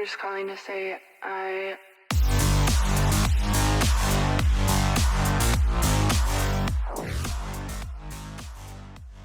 Just calling to say I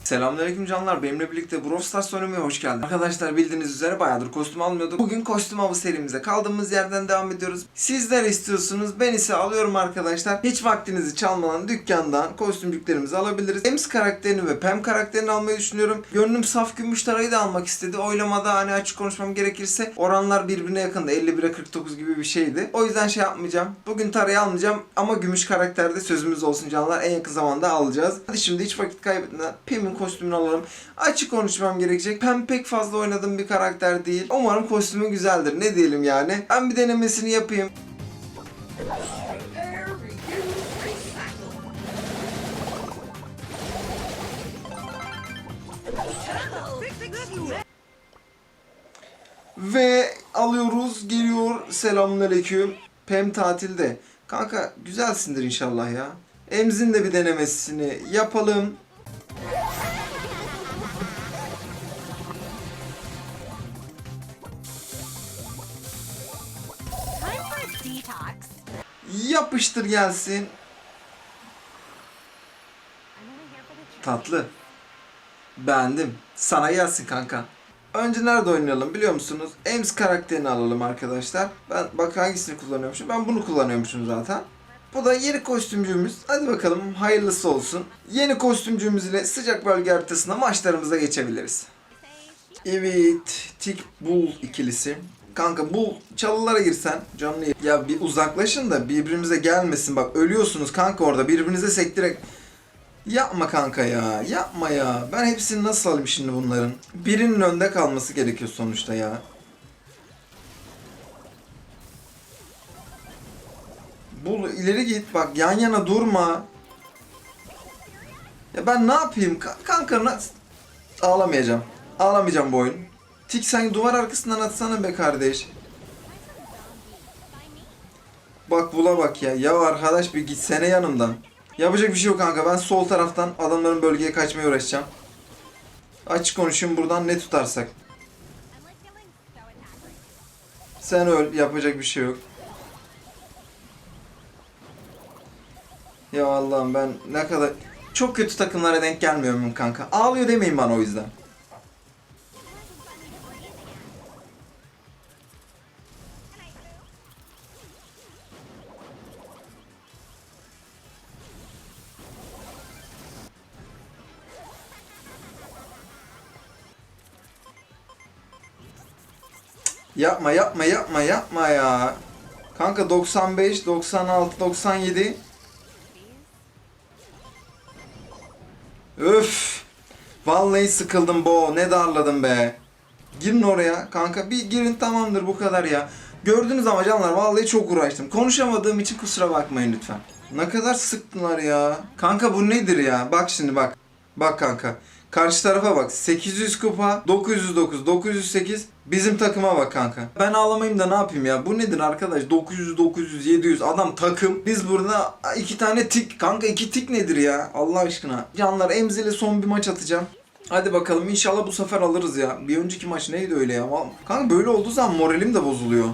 Selamünaleyküm canlar. Benimle birlikte Brawl Stars hoş geldin. Arkadaşlar bildiğiniz üzere bayağıdır kostüm almıyorduk. Bugün kostüm avı serimize kaldığımız yerden devam ediyoruz. Sizler istiyorsunuz. Ben ise alıyorum arkadaşlar. Hiç vaktinizi çalmadan dükkandan kostümcüklerimizi alabiliriz. Ems karakterini ve Pem karakterini almayı düşünüyorum. Gönlüm saf gümüş tarayı da almak istedi. Oylamada hani açık konuşmam gerekirse oranlar birbirine yakındı. 51'e 49 gibi bir şeydi. O yüzden şey yapmayacağım. Bugün tarayı almayacağım ama gümüş karakterde sözümüz olsun canlar. En yakın zamanda alacağız. Hadi şimdi hiç vakit kaybetmeden Pem'in kostümünü alalım. Açık konuşmam gerekecek. Pem pek fazla oynadığım bir karakter değil. Umarım kostümü güzeldir. Ne diyelim yani. Ben bir denemesini yapayım. Ve alıyoruz geliyor selamünaleyküm. Pem tatilde. Kanka güzelsindir inşallah ya. Emzin de bir denemesini yapalım. Yapıştır gelsin. Tatlı. Beğendim. Sana gelsin kanka. Önce nerede oynayalım biliyor musunuz? Ems karakterini alalım arkadaşlar. Ben bak hangisini kullanıyormuşum. Ben bunu kullanıyormuşum zaten. Bu da yeni kostümcüğümüz. Hadi bakalım hayırlısı olsun. Yeni kostümcüğümüz ile sıcak bölge haritasına maçlarımıza geçebiliriz. Evet, Tik Bull ikilisi. Kanka Bull çalılara girsen canlı ya bir uzaklaşın da birbirimize gelmesin bak ölüyorsunuz kanka orada birbirinize sektirerek Yapma kanka ya. Yapma ya. Ben hepsini nasıl alayım şimdi bunların? Birinin önde kalması gerekiyor sonuçta ya. Bul ileri git bak yan yana durma. Ya ben ne yapayım? Ka- kanka nasıl... Ağlamayacağım. Ağlamayacağım bu oyun. Tik sen duvar arkasından atsana be kardeş. Bak bula bak ya. Ya arkadaş bir gitsene yanımdan. Yapacak bir şey yok kanka. Ben sol taraftan adamların bölgeye kaçmaya uğraşacağım. Açık konuşayım buradan ne tutarsak. Sen öl. Yapacak bir şey yok. Ya Allah'ım ben ne kadar... Çok kötü takımlara denk gelmiyorum kanka. Ağlıyor demeyin bana o yüzden. Yapma yapma yapma yapma ya. Kanka 95, 96, 97. Öf. Vallahi sıkıldım bo. Ne darladım be. Girin oraya. Kanka bir girin tamamdır bu kadar ya. Gördünüz ama canlar vallahi çok uğraştım. Konuşamadığım için kusura bakmayın lütfen. Ne kadar sıktılar ya. Kanka bu nedir ya? Bak şimdi bak. Bak kanka. Karşı tarafa bak. 800 kupa, 909, 908. Bizim takıma bak kanka. Ben ağlamayayım da ne yapayım ya? Bu nedir arkadaş? 900, 900, 700. Adam takım. Biz burada iki tane tik. Kanka iki tik nedir ya? Allah aşkına. Canlar Emzi'yle son bir maç atacağım. Hadi bakalım inşallah bu sefer alırız ya. Bir önceki maç neydi öyle ya? Kanka böyle olduğu zaman moralim de bozuluyor.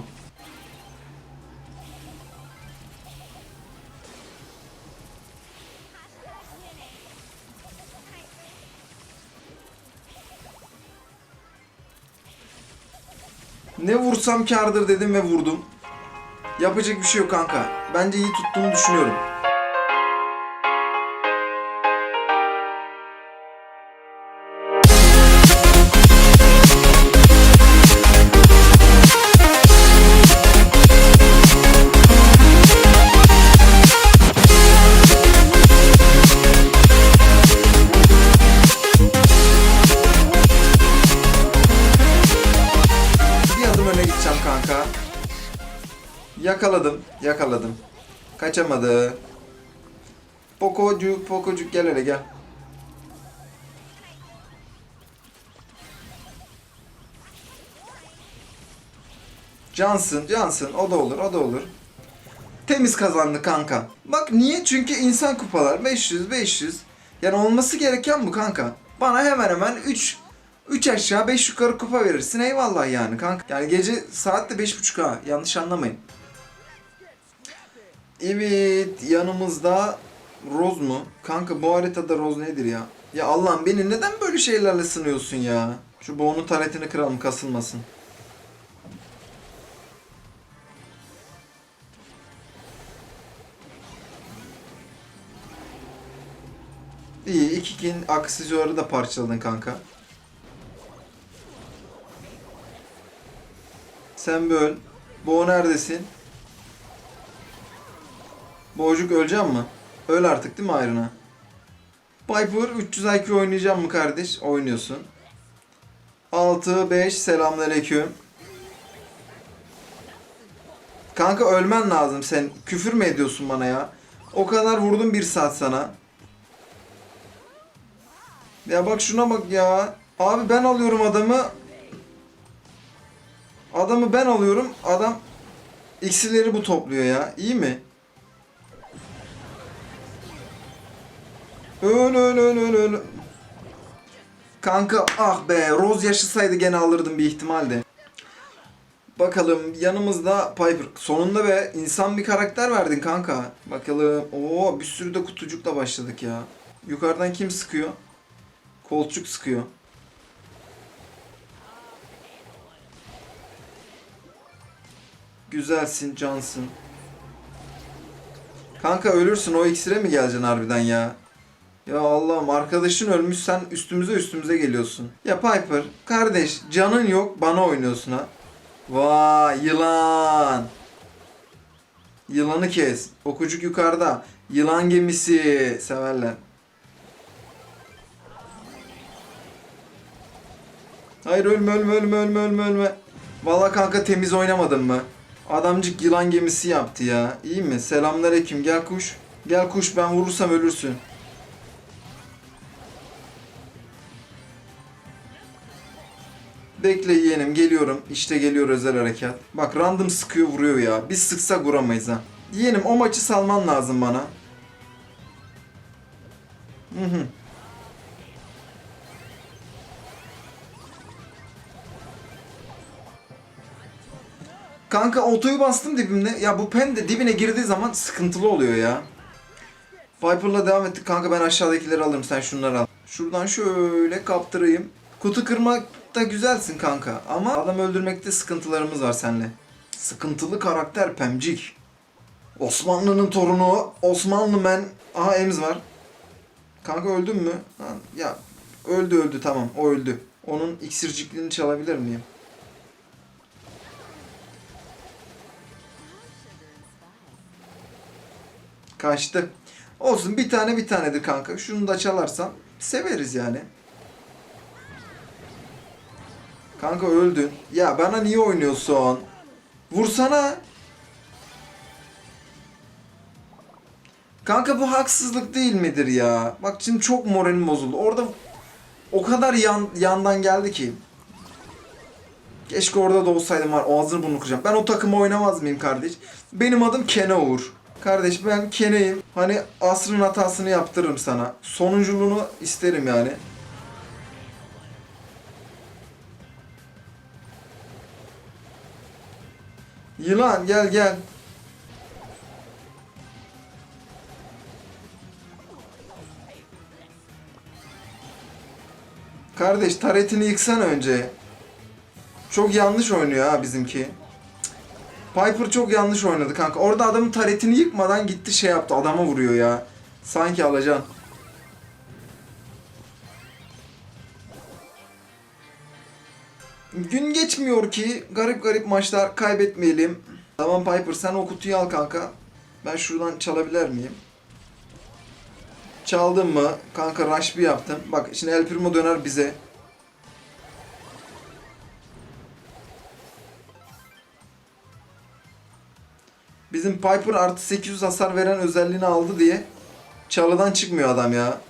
Ne vursam kardır dedim ve vurdum. Yapacak bir şey yok kanka. Bence iyi tuttuğumu düşünüyorum. Kanka. Yakaladım, yakaladım. Kaçamadı. Pokocuk, pokocuk gel hele gel. Cansın, cansın. O da olur, o da olur. Temiz kazandı kanka. Bak niye? Çünkü insan kupalar 500, 500. Yani olması gereken bu kanka. Bana hemen hemen 3 3 aşağı 5 yukarı kupa verirsin eyvallah yani kanka. Yani gece saat de 5.30 ha yanlış anlamayın. Evet yanımızda Rose mu? Kanka bu haritada Rose nedir ya? Ya Allah'ım beni neden böyle şeylerle sınıyorsun ya? Şu boğunun taretini kıralım kasılmasın. İyi iki kin aksesuarı da parçaladın kanka. Sen böl. Bo neredesin? Boğcuk öleceğim mi? Öl artık değil mi ayrına? Piper 300 IQ oynayacağım mı kardeş? Oynuyorsun. 6 5 selamünaleyküm. Kanka ölmen lazım sen. Küfür mü ediyorsun bana ya? O kadar vurdum bir saat sana. Ya bak şuna bak ya. Abi ben alıyorum adamı. Adamı ben alıyorum. Adam iksirleri bu topluyor ya. İyi mi? Öl öl öl öl öl. Kanka ah be Rose yaşasaydı gene alırdım bir ihtimalde. Bakalım yanımızda Piper. Sonunda be insan bir karakter verdin kanka. Bakalım. Oo bir sürü de kutucukla başladık ya. Yukarıdan kim sıkıyor? Kolçuk sıkıyor. Güzelsin, cansın. Kanka ölürsün o iksire mi geleceksin harbiden ya? Ya Allah'ım arkadaşın ölmüş sen üstümüze üstümüze geliyorsun. Ya Piper kardeş canın yok bana oynuyorsun ha. Vay yılan. Yılanı kes. Okucuk yukarıda. Yılan gemisi severler. Hayır ölme ölme ölme ölme ölme ölme. Valla kanka temiz oynamadın mı? Adamcık yılan gemisi yaptı ya. İyi mi? Selamünaleyküm. Gel kuş. Gel kuş ben vurursam ölürsün. Bekle yeğenim geliyorum. İşte geliyor özel harekat. Bak random sıkıyor vuruyor ya. Biz sıksak vuramayız ha. Yeğenim o maçı salman lazım bana. Hı hı. Kanka otoyu bastım dibimde. Ya bu pen de dibine girdiği zaman sıkıntılı oluyor ya. Viper'la devam ettik. Kanka ben aşağıdakileri alırım. Sen şunları al. Şuradan şöyle kaptırayım. Kutu kırmakta güzelsin kanka. Ama adam öldürmekte sıkıntılarımız var seninle. Sıkıntılı karakter Pemcik. Osmanlı'nın torunu Osmanlı men. Aha Ems var. Kanka öldün mü? Ya öldü öldü tamam o öldü. Onun iksircikliğini çalabilir miyim? Kaçtı. Olsun bir tane bir tanedir kanka. Şunu da çalarsan severiz yani. Kanka öldün. Ya bana niye oynuyorsun? Vursana. Kanka bu haksızlık değil midir ya? Bak şimdi çok moralim bozuldu. Orada o kadar yan, yandan geldi ki. Keşke orada da olsaydım var. Ağzını burnunu kıracağım. Ben o takımı oynamaz mıyım kardeş? Benim adım Kene Uğur. Kardeş ben Kene'yim. Hani asrın hatasını yaptırırım sana. Sonunculuğunu isterim yani. Yılan gel gel. Kardeş taretini yıksana önce. Çok yanlış oynuyor ha bizimki. Piper çok yanlış oynadı kanka. Orada adamın taretini yıkmadan gitti şey yaptı. Adama vuruyor ya. Sanki alacaksın. Gün geçmiyor ki garip garip maçlar kaybetmeyelim. Tamam Piper sen o kutuyu al kanka. Ben şuradan çalabilir miyim? Çaldın mı? Kanka rush bir yaptım. Bak şimdi El Primo döner bize. Bizim Piper artı 800 hasar veren özelliğini aldı diye çalıdan çıkmıyor adam ya.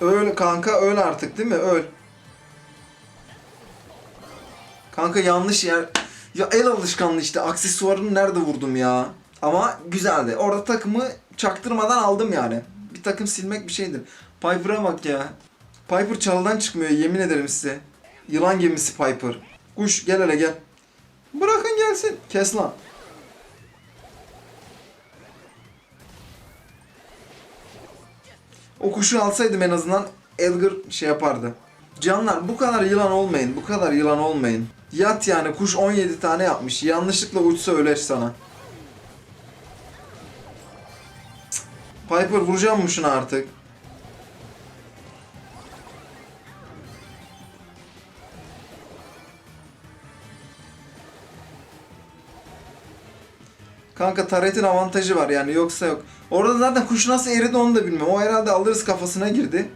Öl kanka öl artık değil mi? Öl. Kanka yanlış yer. Ya el alışkanlığı işte. Aksesuarını nerede vurdum ya? Ama güzeldi. Orada takımı çaktırmadan aldım yani. Bir takım silmek bir şeydir. Piper'a bak ya. Piper çalıdan çıkmıyor yemin ederim size. Yılan gemisi Piper. Kuş gel hele gel. Bırakın gelsin. Kes lan. O kuşu alsaydım en azından Elgar şey yapardı. Canlar bu kadar yılan olmayın. Bu kadar yılan olmayın. Yat yani kuş 17 tane yapmış. Yanlışlıkla uçsa öler sana. Piper vuracağım mı şuna artık? Kanka taretin avantajı var yani yoksa yok. Orada zaten kuş nasıl eridi onu da bilmiyorum. O herhalde alırız kafasına girdi.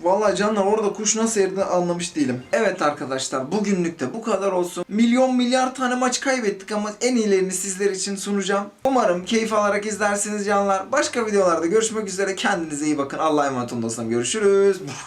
Vallahi canlar orada kuş nasıl eridi anlamış değilim. Evet arkadaşlar bugünlük de bu kadar olsun. Milyon milyar tane maç kaybettik ama en iyilerini sizler için sunacağım. Umarım keyif alarak izlersiniz canlar. Başka videolarda görüşmek üzere. Kendinize iyi bakın. Allah'a emanet olun dostlarım. Görüşürüz.